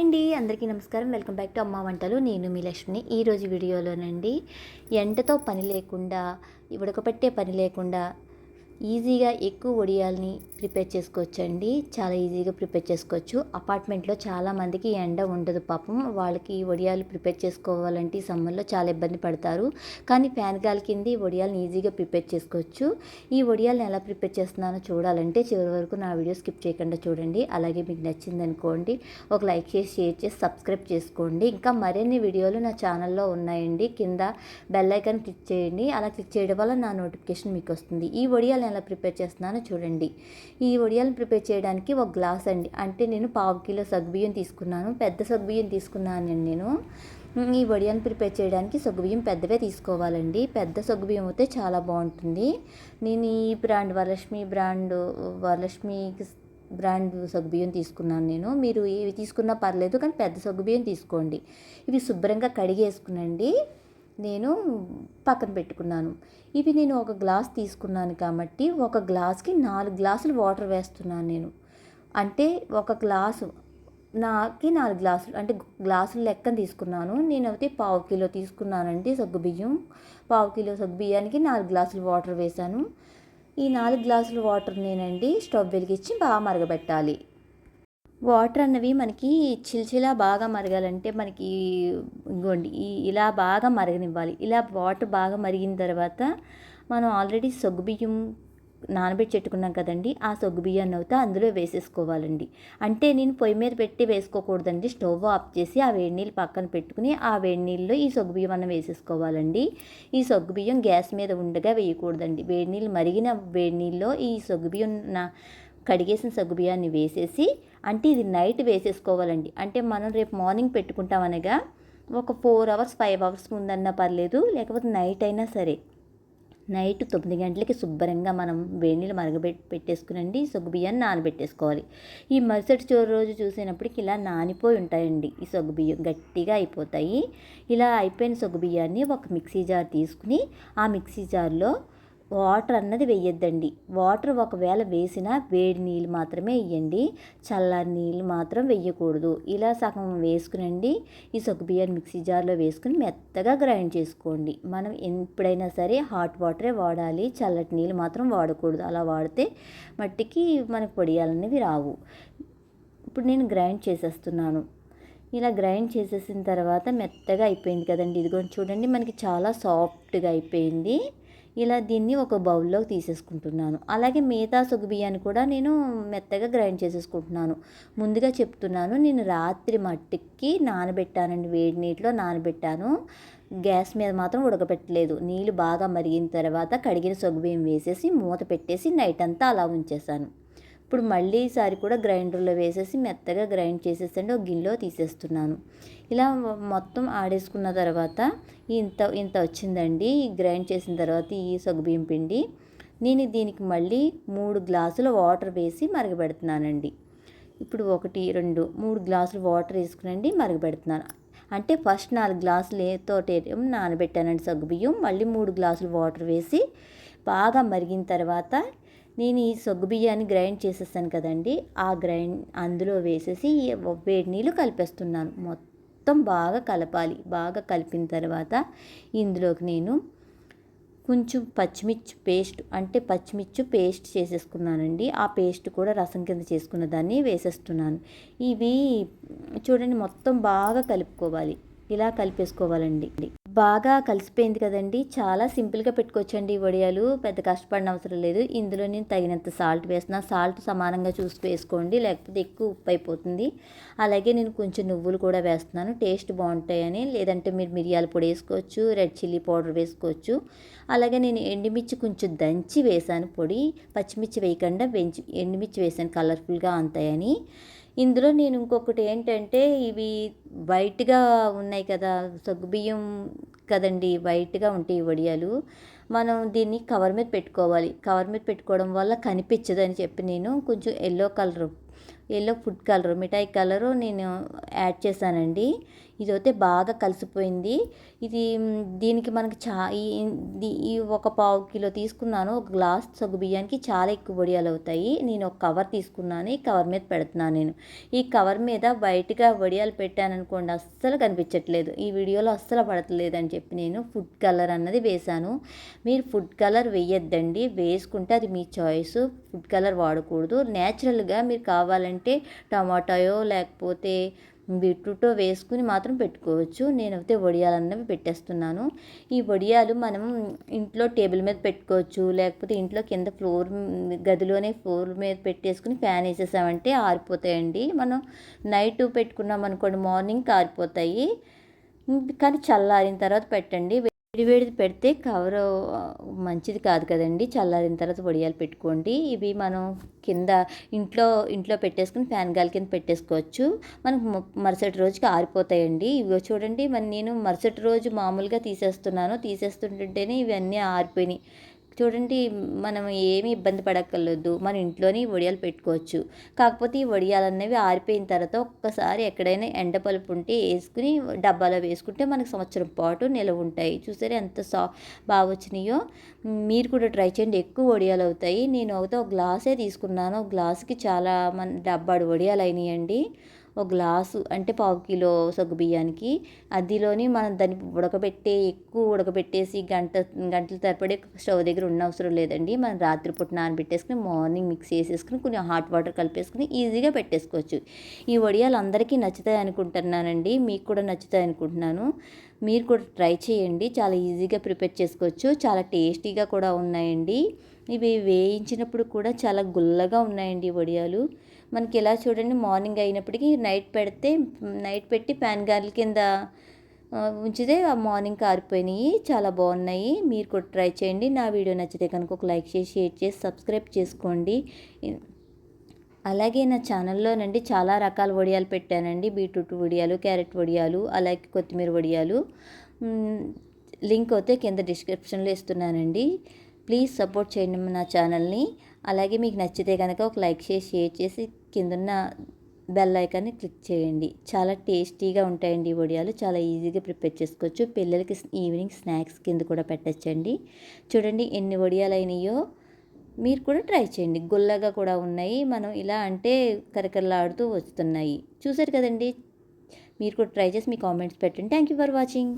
అండి అందరికీ నమస్కారం. వెల్కమ్ బ్యాక్ టు అమ్మ వంటలు. నేను మీ లక్ష్మిని. ఈరోజు వీడియోలోనండి ఎండతో పని లేకుండా ఉడకపెట్టే పని లేకుండా ఈజీగా ఎక్కువ వడియాల్ని ప్రిపేర్ చేసుకోవచ్చు అండి చాలా ఈజీగా ప్రిపేర్ చేసుకోవచ్చు. అపార్ట్మెంట్లో చాలామందికి ఎండ ఉండదు పాపం. వాళ్ళకి ఈ వడియాలు ప్రిపేర్ చేసుకోవాలంటే ఈ సమ్మర్లో చాలా ఇబ్బంది పడతారు. కానీ ఫ్యాన్ గాలి కింద ఈ వడియాలను ఈజీగా ప్రిపేర్ చేసుకోవచ్చు. ఈ వడియాలను ఎలా ప్రిపేర్ చేస్తున్నానో చూడాలంటే చివరి వరకు నా వీడియో స్కిప్ చేయకుండా చూడండి. అలాగే మీకు నచ్చింది అనుకోండి ఒక లైక్ చేసి షేర్ చేసి సబ్స్క్రైబ్ చేసుకోండి. ఇంకా మరిన్ని వీడియోలు నా ఛానల్లో ఉన్నాయండి. కింద బెల్ ఐకాన్ క్లిక్ చేయండి. అలా క్లిక్ చేయడం వల్ల నా నోటిఫికేషన్ మీకు వస్తుంది. ఈ వడియాలు ఎలా ప్రిపేర్ చేస్తున్నానో చూడండి. ఈ వడియాలను ప్రిపేర్ చేయడానికి ఒక గ్లాస్ అండి. అంటే నేను పావు కిలో సగ్గుబియ్యం తీసుకున్నాను. పెద్ద సగ్గుబియ్యం తీసుకున్నాను నేను. ఈ వడియాలను ప్రిపేర్ చేయడానికి సగ్గుబియ్యం పెద్దవే తీసుకోవాలండి. పెద్ద సగ్గుబియ్యం అయితే చాలా బాగుంటుంది. నేను ఈ brand Varalakshmi brand Varalakshmi brand సగ్గుబియ్యం తీసుకున్నాను నేను. మీరు ఏవి తీసుకున్నా పర్లేదు కానీ పెద్ద సగ్గుబియ్యం తీసుకోండి. ఇవి శుభ్రంగా కడిగేసుకునండి. నేను పక్కన పెట్టుకున్నాను. ఇవి నేను ఒక గ్లాస్ తీసుకున్నాను కాబట్టి ఒక గ్లాస్కి నాలుగు గ్లాసులు వాటర్ వేస్తున్నాను నేను. అంటే ఒక గ్లాసు నాకి నాలుగు గ్లాసులు అంటే గ్లాసులు లెక్కన తీసుకున్నాను. నేనైతే పావు కిలో తీసుకున్నానండి సగ్గుబియ్యం పావు కిలో సగ్గుబియ్యానికి నాలుగు గ్లాసులు వాటర్ వేశాను. ఈ నాలుగు గ్లాసులు వాటర్ నేనండి స్టవ్ వెలిగించి బాగా మరగబెట్టాలి. వాటర్ అన్నవి మనకి చిల్చిలా బాగా మరగాలంటే మనకి ఇంకోండి ఈ ఇలా బాగా మరగనివ్వాలి. ఇలా వాటర్ బాగా మరిగిన తర్వాత మనం ఆల్రెడీ సగ్గుబియ్యం నానబెట్టి నానబెట్టుకున్నాం కదండి ఆ సొగ్గు బియ్యాన్ని అవుతా అందులో వేసేసుకోవాలండి. అంటే నేను పొయ్యి మీద పెట్టి వేసుకోకూడదండి స్టవ్ ఆఫ్ చేసి ఆ వేడి నీళ్ళు పక్కన పెట్టుకుని ఆ వేడి నీళ్ళలో ఈ సొగ్గు బియ్యం అన్న వేసేసుకోవాలండి. ఈ సొగ్గు బియ్యం గ్యాస్ మీద ఉండగా వేయకూడదండి. వేడి నీళ్ళు మరిగిన వేడి నీళ్ళలో ఈ సొగ్గు బియ్యం నా కడిగేసిన సగ్గుబియ్యాన్ని వేసేసి అంటే ఇది నైట్ వేసేసుకోవాలండి. అంటే మనం రేపు మార్నింగ్ పెట్టుకుంటాం అనగా ఒక ఫోర్ అవర్స్ ఫైవ్ అవర్స్ ముందన్నా పర్లేదు లేకపోతే నైట్ అయినా సరే. నైట్ తొమ్మిది గంటలకి శుభ్రంగా మనం వేడి నీళ్ళు మరగబెట్టి పెట్టేసుకునండి సొగ్గుబియ్యాన్ని నానబెట్టేసుకోవాలి. ఈ మరుసటి చోరు రోజు చూసినప్పటికి ఇలా నానిపోయి ఉంటాయండి. ఈ సొగ్గుబియ్యం గట్టిగా అయిపోతాయి. ఇలా అయిపోయిన సొగ్గుబియ్యాన్ని ఒక మిక్సీ జార్ తీసుకుని ఆ మిక్సీ జార్లో వాటర్ అన్నది వేయొద్దండి. వాటర్ ఒకవేళ వేసినా వేడి నీళ్ళు మాత్రమే వేయండి. చల్లారి నీళ్ళు మాత్రం వేయకూడదు. ఇలా సగం వేసుకునండి. ఈ బియ్యాన్ని మిక్సీ జార్లో వేసుకుని మెత్తగా గ్రైండ్ చేసుకోండి. మనం ఎప్పుడైనా సరే హాట్ వాటరే వాడాలి. చల్లటి నీళ్ళు మాత్రం వాడకూడదు. అలా వాడితే మట్టికి మనకు పొడియాలనేవి రావు. ఇప్పుడు నేను గ్రైండ్ చేసేస్తున్నాను. ఇలా గ్రైండ్ చేసేసిన తర్వాత మెత్తగా అయిపోయింది కదండి. ఇదిగోండి చూడండి. మనకి చాలా సాఫ్ట్గా అయిపోయింది. ఇలా దీన్ని ఒక బౌల్లోకి తీసేసుకుంటున్నాను. అలాగే మిగతా బియ్యాన్ని కూడా నేను మెత్తగా గ్రైండ్ చేసేసుకుంటున్నాను. ముందుగా చెప్తున్నాను నేను రాత్రి మట్టికి నానబెట్టానండి వేడి నీటిలో నానబెట్టాను. గ్యాస్ మీద మాత్రం ఉడకపెట్టలేదు. నీళ్ళు బాగా మరిగిన తర్వాత కడిగిన సొగ్గుబియ్యం వేసేసి మూత పెట్టేసి నైట్ అంతా అలా ఉంచేసాను ఇప్పుడు మళ్ళీ ఈసారి కూడా గ్రైండర్లో వేసేసి మెత్తగా గ్రైండ్ చేసేసండి ఒక గిన్నెలో తీసేస్తున్నాను. ఇలా మొత్తం ఆడేసుకున్న తర్వాత ఇంత ఇంత వచ్చిందండి. గ్రైండ్ చేసిన తర్వాత ఈ సగ్గుబియ్యం పిండి. నేను దీనికి మళ్ళీ మూడు గ్లాసుల వాటర్ వేసి మరగబెడుతున్నానండి. ఇప్పుడు ఒకటి రెండు మూడు గ్లాసులు వాటర్ వేసుకునండి మరగబెడుతున్నాను. అంటే ఫస్ట్ నాలుగు గ్లాసులు నానబెట్టానండి సగ్గుబియ్యం. మళ్ళీ మూడు గ్లాసులు వాటర్ వేసి బాగా మరిగిన తర్వాత నేను ఈ సొగ్గు బియ్యాన్ని గ్రైండ్ చేసేసాను కదండి. ఆ గ్రైండ్ అందులో వేసేసి వేడి నీళ్ళు కలిపేస్తున్నాను. మొత్తం బాగా కలపాలి. బాగా కలిపిన తర్వాత ఇందులోకి నేను కొంచెం పచ్చిమిర్చి పేస్ట్ అంటే పచ్చిమిర్చి పేస్ట్ చేసేసుకున్నానండి. ఆ పేస్ట్ కూడా రసం కింద చేసుకున్న దాన్ని వేసేస్తున్నాను. ఇవి చూడండి మొత్తం బాగా కలుపుకోవాలి. ఇలా కలిపేసుకోవాలండి. బాగా కలిసిపోయింది కదండి. చాలా సింపుల్గా పెట్టుకోవచ్చండి ఈ వడియాలు. పెద్ద కష్టపడిన అవసరం లేదు. ఇందులో నేను తగినంత సాల్ట్ వేసిన సాల్ట్ సమానంగా చూసి వేసుకోండి. లేకపోతే ఎక్కువ ఉప్పు అయిపోతుంది. అలాగే నేను కొంచెం నువ్వులు కూడా వేస్తున్నాను. టేస్ట్ బాగుంటాయని. లేదంటే మీరు మిరియాల పొడి వేసుకోవచ్చు రెడ్ చిల్లీ పౌడర్ వేసుకోవచ్చు. అలాగే నేను ఎండుమిర్చి కొంచెం దంచి వేసాను పొడి పచ్చిమిర్చి వేయకుండా వెంచి ఎండుమిర్చి వేసాను కలర్ఫుల్గా అంతాయని. ఇందులో నేను ఇంకొకటి ఏంటంటే ఇవి వైట్గా ఉన్నాయి కదా సగ్గుబియ్యం కదండి వైట్గా ఉంటాయి వడియాలు. మనం దీన్ని కవర్ మీద పెట్టుకోవాలి. కవర్ మీద పెట్టుకోవడం వల్ల కనిపించదు అని చెప్పి నేను కొంచెం yellow colour yellow food colour మిఠాయి కలరు నేను యాడ్ చేశానండి. ఇదైతే బాగా కలిసిపోయింది. ఇది దీనికి మనకి చా ఈ ఈ ఒక పావు కిలో తీసుకున్నాను. ఒక గ్లాస్ సగ్గు బియ్యానికి చాలా ఎక్కువ వడియాలు అవుతాయి. నేను ఒక కవర్ తీసుకున్నాను. ఈ కవర్ మీద పెడుతున్నాను నేను. ఈ కవర్ మీద బయటగా వడియాలు పెట్టాను అనుకోండి అస్సలు కనిపించట్లేదు. ఈ వీడియోలో అస్సలు పడట్లేదు అని చెప్పి నేను ఫుడ్ కలర్ అన్నది వేశాను. మీరు ఫుడ్ కలర్ వేయొద్దండి. వేసుకుంటే అది మీ చాయిస్. ఫుడ్ కలర్ వాడకూడదు. న్యాచురల్గా మీరు కావాలంటే టమాటాయో లేకపోతే బీట్రూటో వేసుకుని మాత్రం పెట్టుకోవచ్చు. నేనైతే వడియాలు అన్నవి పెట్టేస్తున్నాను. ఈ వడియాలు మనం ఇంట్లో టేబుల్ మీద పెట్టుకోవచ్చు. లేకపోతే ఇంట్లో కింద ఫ్లోర్ గదిలోనే ఫ్లోర్ మీద పెట్టేసుకుని ఫ్యాన్ వేసేసామంటే ఆరిపోతాయండి. మనం నైట్ పెట్టుకున్నాం అనుకోండి మార్నింగ్ ఆరిపోతాయి కానీ చల్లారిన తర్వాత పెట్టండి. వేడివేడిది పెడితే కవర్ మంచిది కాదు కదండి. చల్లారిన తర్వాత వడియాలు పెట్టుకోండి. ఇవి మనం కింద ఇంట్లో ఇంట్లో పెట్టేసుకుని ఫ్యాన్ గాలి కింద పెట్టేసుకోవచ్చు. మనకు మరుసటి రోజుకి ఆరిపోతాయండి. ఇవి చూడండి మరి నేను మరుసటి రోజు మామూలుగా తీసేస్తున్నాను. తీసేస్తుంటేనే ఇవన్నీ ఆరిపోయినాయి. చూడండి మనం ఏమీ ఇబ్బంది పడక్కర్లేదు. మన ఇంట్లోనే ఈ వడియాలు పెట్టుకోవచ్చు. కాకపోతే ఈ వడియాలు అనేవి ఆరిపోయిన తర్వాత ఒక్కసారి ఎక్కడైనా ఎండ పలుపు ఉంటే వేసుకుని డబ్బాలో వేసుకుంటే మనకు సంవత్సరం పాటు నిలవ ఉంటాయి. చూసారా ఎంత సా బాగా వచ్చినాయో? మీరు కూడా ట్రై చేయండి. ఎక్కువ వడియాలు అవుతాయి. నేను అయితే ఒక గ్లాసే తీసుకున్నాను. ఒక గ్లాస్కి చాలా మన డబ్బాడు వడియాలు అయినాయండి. ఒక గ్లాసు అంటే పావు కిలో సగ్గు బియ్యానికి అదిలోని మనం దాన్ని ఉడకబెట్టే ఎక్కువ ఉడకబెట్టేసి గంట గంటల తరపడే స్టవ్ దగ్గర ఉన్న అవసరం లేదండి. మనం రాత్రిపూట నానబెట్టేసుకుని మార్నింగ్ మిక్స్ చేసేసుకుని కొంచెం హాట్ వాటర్ కలిపేసుకుని ఈజీగా పెట్టేసుకోవచ్చు. ఈ వడియాలు అందరికీ నచ్చుతాయి అనుకుంటున్నానండి మీకు కూడా నచ్చుతాయి అనుకుంటున్నాను మీరు కూడా ట్రై చేయండి. చాలా ఈజీగా ప్రిపేర్ చేసుకోవచ్చు. చాలా టేస్టీగా కూడా ఉన్నాయండి. ఇవి వేయించినప్పుడు కూడా చాలా గుల్లగా ఉన్నాయండి వడియాలు. మనకి ఇలా చూడండి మార్నింగ్ అయినప్పటికీ నైట్ పెడితే నైట్ పెట్టి ప్యాన్ గాలి కింద ఉంచితే ఆ మార్నింగ్ కారిపోయినాయి. చాలా బాగున్నాయి. మీరు కూడా ట్రై చేయండి. నా వీడియో నచ్చితే కనుక ఒక లైక్ చేసి షేర్ చేసి సబ్స్క్రైబ్ చేసుకోండి. అలాగే నా ఛానల్లోనండి చాలా రకాల వడియాలు పెట్టానండి. బీట్రూట్ వడియాలు క్యారెట్ వడియాలు అలాగే కొత్తిమీర వడియాలు. లింక్ అయితే కింద డిస్క్రిప్షన్లో ఇస్తున్నానండి. ప్లీజ్ సపోర్ట్ చేయండి నా ఛానల్ని. అలాగే మీకు నచ్చితే కనుక ఒక లైక్ చేసి షేర్ చేసి కిందన్న బెల్ ఐకాన్ని క్లిక్ చేయండి. చాలా టేస్టీగా ఉంటాయండి ఈ వడియాలు. చాలా ఈజీగా ప్రిపేర్ చేసుకోవచ్చు. పిల్లలకి ఈవినింగ్ స్నాక్స్ కింద కూడా పెట్టచ్చండి. చూడండి ఎన్ని వడియాలు అయినాయో మీరు కూడా ట్రై చేయండి. గుల్లగా కూడా ఉన్నాయి. మనం ఇలా అంటే కరకరలాడుతూ వస్తున్నాయి. చూసారు కదండి? మీరు కూడా ట్రై చేసి మీ కామెంట్స్ పెట్టండి. Thank you for watching